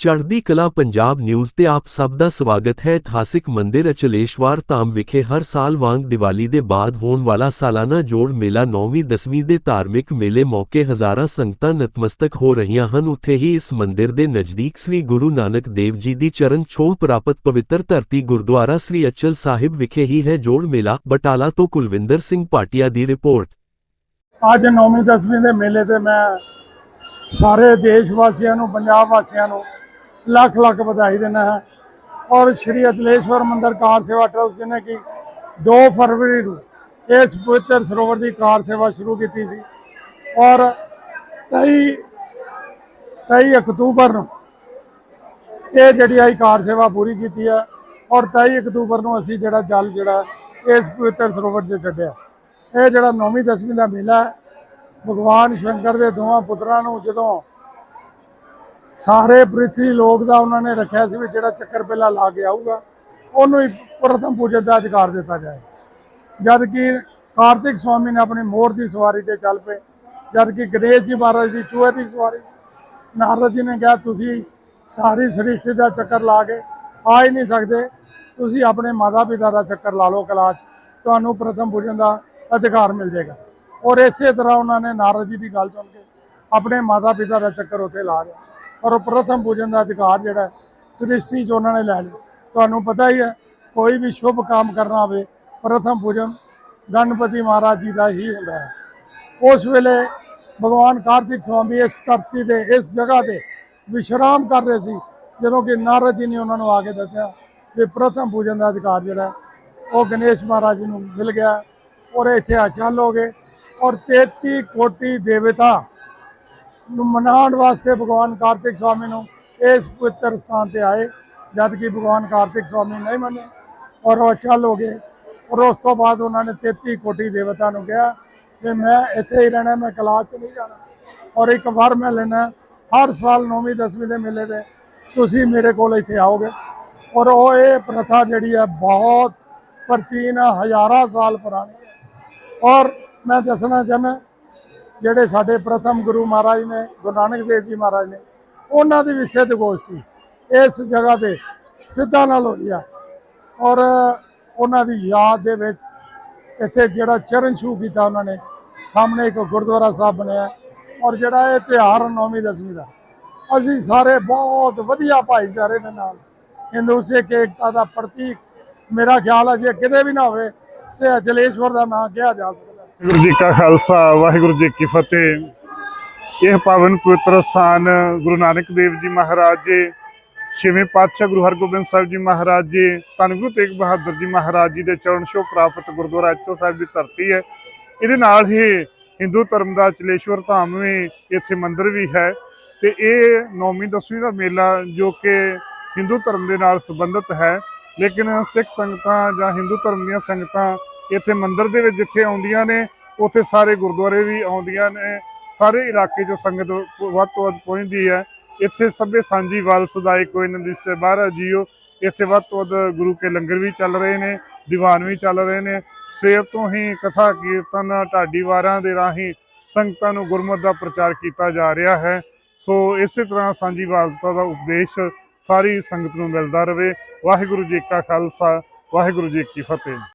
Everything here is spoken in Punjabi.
ਚੜ੍ਹਦੀ ਕਲਾ ਪੰਜਾਬ ਨਿਊਜ਼ ਤੇ ਆਪ ਸਭ ਦਾ ਸਵਾਗਤ ਹੈ। ਇਤਿਹਾਸਿਕ ਮੰਦਿਰ ਅਚਲੇਸ਼ਵਾਰ ਧਾਮ ਵਿਖੇ ਹਰ ਸਾਲ ਵਾਂਗ ਦੀਵਾਲੀ ਦੇ ਬਾਅਦ ਹੋਣ ਵਾਲਾ ਸਾਲਾਨਾ ਜੋੜ ਮੇਲਾ 9ਵੀਂ 10ਵੀਂ ਦੇ ਧਾਰਮਿਕ ਮੇਲੇ ਮੌਕੇ ਹਜ਼ਾਰਾਂ ਸੰਗਤਾਂ ਨਤਮਸਤਕ ਹੋ ਰਹੀਆਂ ਹਨ। ਉੱਥੇ ਹੀ ਇਸ ਮੰਦਿਰ ਦੇ ਨਜ਼ਦੀਕ ਸ੍ਰੀ ਗੁਰੂ ਨਾਨਕ ਦੇਵ ਜੀ ਦੀ ਚਰਨ ਛੋਹ ਪ੍ਰਾਪਤ ਪਵਿੱਤਰ ਧਰਤੀ ਗੁਰਦੁਆਰਾ ਸ੍ਰੀ ਅਚਲ ਸਾਹਿਬ ਵਿਖੇ ਹੀ ਹੈ। ਜੋੜ ਮੇਲਾ ਬਟਾਲਾ ਤੋਂ ਕੁਲਵਿੰਦਰ ਸਿੰਘ ਭਾਟੀਆ ਦੀ ਰਿਪੋਰਟ। ਅੱਜ 9ਵੀਂ 10ਵੀਂ ਦੇ ਮੇਲੇ ਤੇ ਮੈਂ ਸਾਰੇ ਦੇਸ਼ ਵਾਸੀਆਂ ਨੂੰ, ਪੰਜਾਬ ਵਾਸੀਆਂ ਨੂੰ ਲੱਖ ਲੱਖ ਵਧਾਈ ਦੇਣਾ ਹੈ। ਔਰ ਸ਼੍ਰੀ ਅਚਲੇਸ਼ਵਰ ਮੰਦਿਰ ਕਾਰ ਸੇਵਾ ਟਰਸਟ ਜਿਹਨੇ ਕਿ 2 ਫਰਵਰੀ ਨੂੰ ਇਸ ਪਵਿੱਤਰ ਸਰੋਵਰ ਦੀ ਕਾਰ ਸੇਵਾ ਸ਼ੁਰੂ ਕੀਤੀ ਸੀ। ਔਰ 23 23 ਅਕਤੂਬਰ ਨੂੰ ਇਹ ਜਿਹੜੀ ਆਈ ਕਾਰ ਸੇਵਾ ਪੂਰੀ ਕੀਤੀ ਹੈ। ਔਰ 23 ਅਕਤੂਬਰ ਨੂੰ ਅਸੀਂ ਜਿਹੜਾ ਜਲ ਜਿਹੜਾ ਇਸ ਪਵਿੱਤਰ ਸਰੋਵਰ 'ਚ ਛੱਡਿਆ। ਇਹ ਜਿਹੜਾ 9ਵੀਂ 10ਵੀਂ ਦਾ ਮੇਲਾ ਹੈ, ਭਗਵਾਨ ਸ਼ੰਕਰ ਦੇ ਦੋਵਾਂ ਪੁੱਤਰਾਂ ਨੂੰ ਜਦੋਂ ਸਾਰੇ ਪ੍ਰਿਥਵੀ ਲੋਕ ਦਾ ਉਹਨਾਂ ਨੇ ਰੱਖਿਆ ਸੀ ਵੀ ਜਿਹੜਾ ਚੱਕਰ ਪਹਿਲਾਂ ਲਾ ਕੇ ਆਊਗਾ, ਉਹਨੂੰ ਹੀ ਪ੍ਰਥਮ ਪੂਜਨ ਦਾ ਅਧਿਕਾਰ ਦਿੱਤਾ ਜਾਏ। ਜਦ ਕਿ ਕਾਰਤਿਕ ਸਵਾਮੀ ਨੇ ਆਪਣੀ ਮੋਰ ਦੀ ਸਵਾਰੀ ਤੇ ਚੱਲ ਪਏ। ਜਦ ਕਿ ਗਣੇਸ਼ ਜੀ ਮਹਾਰਾਜ ਦੀ ਚੂਹੇ ਦੀ ਸਵਾਰੀ। ਨਾਰਦ ਜੀ ਨੇ ਕਿਹਾ, ਤੁਸੀਂ ਸਾਰੀ ਸ੍ਰਿਸ਼ਟੀ ਦਾ ਚੱਕਰ ਲਾ ਕੇ ਆ ਹੀ ਨਹੀਂ ਸਕਦੇ। ਤੁਸੀਂ ਆਪਣੇ ਮਾਤਾ ਪਿਤਾ ਦਾ ਚੱਕਰ ਲਾ ਲਓ ਕਲਾਚ। ਤੁਹਾਨੂੰ ਪ੍ਰਥਮ ਪੂਜਨ ਦਾ ਅਧਿਕਾਰ ਮਿਲ ਜਾਏਗਾ। ਔਰ ਇਸੇ ਤਰ੍ਹਾਂ ਉਹਨਾਂ ਨੇ ਨਾਰਦ ਜੀ ਦੀ ਗੱਲ ਸੁਣ ਕੇ ਆਪਣੇ ਮਾਤਾ ਪਿਤਾ ਦਾ ਚੱਕਰ ਉੱਥੇ ਲਾ ਲਿਆ। ਔਰ ਉਹ ਪ੍ਰਥਮ ਪੂਜਨ ਦਾ ਅਧਿਕਾਰ ਜਿਹੜਾ ਸ੍ਰਿਸ਼ਟੀ 'ਚ ਉਹਨਾਂ ਨੇ ਲੈ ਲਿਆ। ਤੁਹਾਨੂੰ ਪਤਾ ਹੀ ਹੈ, ਕੋਈ ਵੀ ਸ਼ੁਭ ਕੰਮ ਕਰਨਾ ਹੋਵੇ, ਪ੍ਰਥਮ ਪੂਜਨ ਗਣਪਤੀ ਮਹਾਰਾਜ ਜੀ ਦਾ ਹੀ ਹੁੰਦਾ ਹੈ। ਉਸ ਵੇਲੇ ਭਗਵਾਨ ਕਾਰਤਿਕ ਸਵਾਮੀ ਇਸ ਧਰਤੀ ਤੇ, ਇਸ ਜਗ੍ਹਾ ਤੇ ਵਿਸ਼ਰਾਮ ਕਰ ਰਹੇ ਸੀ, ਜਦੋਂ ਕਿ ਨਾਰਦ ਜੀ ਨੇ ਉਹਨਾਂ ਨੂੰ ਆ ਕੇ ਦੱਸਿਆ ਵੀ ਪ੍ਰਥਮ ਪੂਜਨ ਦਾ ਅਧਿਕਾਰ ਜਿਹੜਾ ਉਹ ਗਣੇਸ਼ ਮਹਾਰਾਜ ਜੀ ਨੂੰ ਮਿਲ ਗਿਆ ਔਰ ਇੱਥੇ ਅਚਲ ਹੋ ਗਏ ਔਰ 33 ਕੋਟੀ ਦੇਵਤਾ ਨੂੰ ਮਨਾਉਣ ਵਾਸਤੇ ਭਗਵਾਨ ਕਾਰਤਿਕ ਸਵਾਮੀ ਨੂੰ ਇਸ ਪਵਿੱਤਰ ਸਥਾਨ ਤੇ ਆਏ, ਜਦ ਕਿ ਭਗਵਾਨ ਕਾਰਤਿਕ ਸਵਾਮੀ ਨਹੀਂ ਮੰਨੇ, ਔਰ ਉਹ ਅਚਲ ਹੋ ਗਏ। ਔਰ ਉਸ ਤੋਂ ਬਾਅਦ ਉਹਨਾਂ ਨੇ 33 ਕੋਟੀ ਦੇਵਤਾ ਨੂੰ ਕਿਹਾ ਕਿ ਮੈਂ ਇੱਥੇ ਹੀ ਰਹਿਣਾ, ਮੈਂ ਕਲਾਸ ਚ ਨਹੀਂ ਜਾਣਾ। ਔਰ ਇੱਕ ਵਾਰ ਮੈਂ ਲੈਣਾ ਹਰ ਸਾਲ 9ਵੀਂ 10ਵੀਂ ਦੇ ਮੇਲੇ ਤੇ ਤੁਸੀਂ ਮੇਰੇ ਕੋਲ ਇੱਥੇ ਆਓਗੇ। ਔਰ ਉਹ ਇਹ ਪ੍ਰਥਾ ਜਿਹੜੀ ਹੈ ਬਹੁਤ ਪ੍ਰਾਚੀਨ ਹੈ, ਹਜ਼ਾਰਾਂ ਸਾਲ ਪੁਰਾਣੀ ਹੈ। ਔਰ ਮੈਂ ਦੱਸਣਾ ਚਾਹੁੰਦਾ ਜਿਹੜੇ ਸਾਡੇ ਪ੍ਰਥਮ ਗੁਰੂ ਮਹਾਰਾਜ ਨੇ, ਗੁਰੂ ਨਾਨਕ ਦੇਵ ਜੀ ਮਹਾਰਾਜ ਨੇ, ਉਹਨਾਂ ਦੀ ਵੀ ਸਿੱਧ ਗੋਸ਼ਟੀ ਇਸ ਜਗ੍ਹਾ ਤੇ ਸਿੱਧਾ ਨਾਲ ਹੋਈ ਆ। ਔਰ ਉਹਨਾਂ ਦੀ ਯਾਦ ਦੇ ਵਿੱਚ ਇੱਥੇ ਜਿਹੜਾ ਚਰਨ ਛੂ ਕੀਤਾ ਉਹਨਾਂ ਨੇ, ਸਾਹਮਣੇ ਇੱਕ ਗੁਰਦੁਆਰਾ ਸਾਹਿਬ ਬਣਿਆ ਔਰ ਜਿਹੜਾ ਇਹ ਤਿਉਹਾਰ 9ਵੀਂ 10ਵੀਂ ਦਾ, ਅਸੀਂ ਸਾਰੇ ਬਹੁਤ ਵਧੀਆ ਭਾਈਚਾਰੇ ਦੇ ਨਾਲ ਹਿੰਦੂ, ਸਿੱਖ, ਏਕਤਾ ਦਾ ਪ੍ਰਤੀਕ, ਮੇਰਾ ਖਿਆਲ ਹੈ ਜੇ ਕਿਤੇ ਵੀ ਨਾ ਹੋਵੇ ਤੇ ਅਚਲੇਸ਼ਵਰ ਦਾ ਨਾਮ ਕਿਹਾ ਜਾ ਸਕਦਾ। ਵਾਹਿਗੁਰੂ ਜੀ ਕਾ ਖਾਲਸਾ, ਵਾਹਿਗੁਰੂ ਜੀ ਕੀ ਫਤਿਹ। ਇਹ ਪਾਵਨ ਪਵਿੱਤਰ ਸਥਾਨ ਗੁਰੂ ਨਾਨਕ ਦੇਵ ਜੀ ਮਹਾਰਾਜ ਜੀ, ਛੇਵੇਂ ਪਾਤਸ਼ਾਹ ਗੁਰੂ ਹਰਗੋਬਿੰਦ ਸਾਹਿਬ ਜੀ ਮਹਾਰਾਜ ਜੀ, ਧੰਨ ਗੁਰੂ ਤੇਗ ਬਹਾਦਰ ਜੀ ਮਹਾਰਾਜ ਜੀ ਦੇ ਚਰਨ ਛੋਹ ਪ੍ਰਾਪਤ ਗੁਰਦੁਆਰਾ ਅਚਲ ਸਾਹਿਬ ਦੀ ਧਰਤੀ ਹੈ। ਇਹਦੇ ਨਾਲ ਹੀ ਹਿੰਦੂ ਧਰਮ ਦਾ ਚਲੇਸ਼ਵਰ ਧਾਮ ਵੀ ਇੱਥੇ ਮੰਦਿਰ ਵੀ ਹੈ ਤੇ ਇਹ ਨੌਵੀਂ ਦਸਵੀਂ ਦਾ ਮੇਲਾ ਜੋ ਕਿ ਹਿੰਦੂ ਧਰਮ ਦੇ ਨਾਲ ਸੰਬੰਧਿਤ ਹੈ। ਲੇਕਿਨ ਸਿੱਖ ਸੰਗਤਾਂ ਜਾਂ ਹਿੰਦੂ ਧਰਮ ਦੀਆਂ ਸੰਗਤਾਂ ਇੱਥੇ ਮੰਦਿਰ ਦੇ ਵਿੱਚ ਜਿੱਥੇ ਆਉਂਦੀਆਂ ਨੇ, ਉੱਥੇ ਸਾਰੇ ਗੁਰਦੁਆਰੇ ਵੀ ਆਉਂਦੀਆਂ ਨੇ। ਸਾਰੇ ਇਲਾਕੇ 'ਚੋਂ ਸੰਗਤ ਵੱਧ ਤੋਂ ਵੱਧ ਪਹੁੰਚਦੀ ਹੈ। ਇੱਥੇ ਸਭੇ ਸਾਂਝੀ ਵਾਲ ਸਦਾਈ ਕੋਈ ਨੰਦੀ ਸੇ ਬਾਹਰ ਜੀਓ ਇੱਥੇ ਵੱਧ ਤੋਂ ਵੱਧ ਗੁਰੂ ਕੇ ਲੰਗਰ ਵੀ ਚੱਲ ਰਹੇ ਨੇ, ਦੀਵਾਨ ਵੀ ਚੱਲ ਰਹੇ ਨੇ। ਸਵੇਰ ਤੋਂ ਹੀ ਕਥਾ ਕੀਰਤਨ ਢਾਡੀ ਵਾਰਾਂ ਦੇ ਰਾਹੀਂ ਸੰਗਤਾਂ ਨੂੰ ਗੁਰਮਤਿ ਦਾ ਪ੍ਰਚਾਰ ਕੀਤਾ ਜਾ ਰਿਹਾ ਹੈ। ਸੋ ਇਸੇ ਤਰ੍ਹਾਂ ਸਾਂਝੀ ਵਾਲਤਾ ਦਾ ਉਪਦੇਸ਼ ਸਾਰੀ ਸੰਗਤ ਨੂੰ ਮਿਲਦਾ ਰਹੇ। ਵਾਹਿਗੁਰੂ ਜੀ ਕਾ ਖਾਲਸਾ, ਵਾਹਿਗੁਰੂ ਜੀ ਕੀ ਫਤਿਹ।